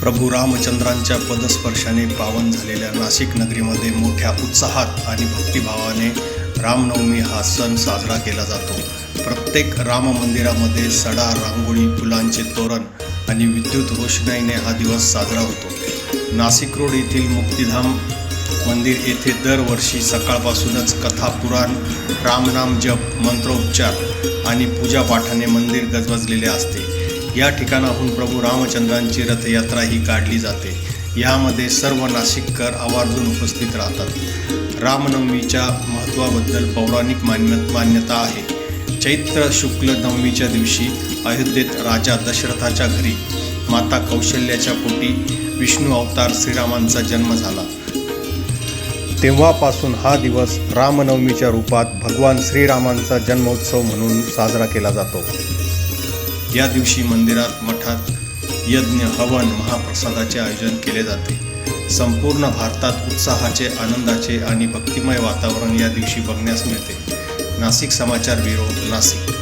प्रभू रामचंद्रांच्या पदस्पर्शाने पावन झालेल्या नाशिक नगरीमध्ये मोठ्या उत्साहात आणि भक्तिभावाने रामनवमी हा सण साजरा केला जातो. प्रत्येक राम मंदिरामध्ये सडा रांगोळी फुलांचे तोरण आणि विद्युत रोषणाईने हा दिवस साजरा होतो. नाशिक रोड येथील मुक्तिधाम मंदिर येथे दरवर्षी सकाळपासूनच कथा पुराण रामनाम जप मंत्रोच्चार आणि पूजापाठाने मंदिर गजबजलेले असते. या ठिकाणाहून प्रभू रामचंद्रांची रथयात्रा ही काढली जाते. यामध्ये सर्व नाशिककर आवर्जून उपस्थित राहतात. रामनवमीच्या महत्त्वाबद्दल पौराणिक मान्य मान्यता आहे. चैत्र शुक्ल नवमीच्या दिवशी अयोध्येत राजा दशरथाच्या घरी माता कौशल्याच्या पोटी विष्णू अवतार श्रीरामांचा जन्म झाला. तेव्हापासून हा दिवस रामनवमीच्या रूपात भगवान श्रीरामांचा जन्मोत्सव म्हणून साजरा केला जातो. या दिवशी मंदिरात मठात यज्ञ हवन महाप्रसादाचे आयोजन केले जाते. संपूर्ण भारतात उत्साहाचे आनंदाचे आणि भक्तिमय वातावरण या दिवशी बघण्यास मिळते. नाशिक समाचार ब्युरो नाशिक.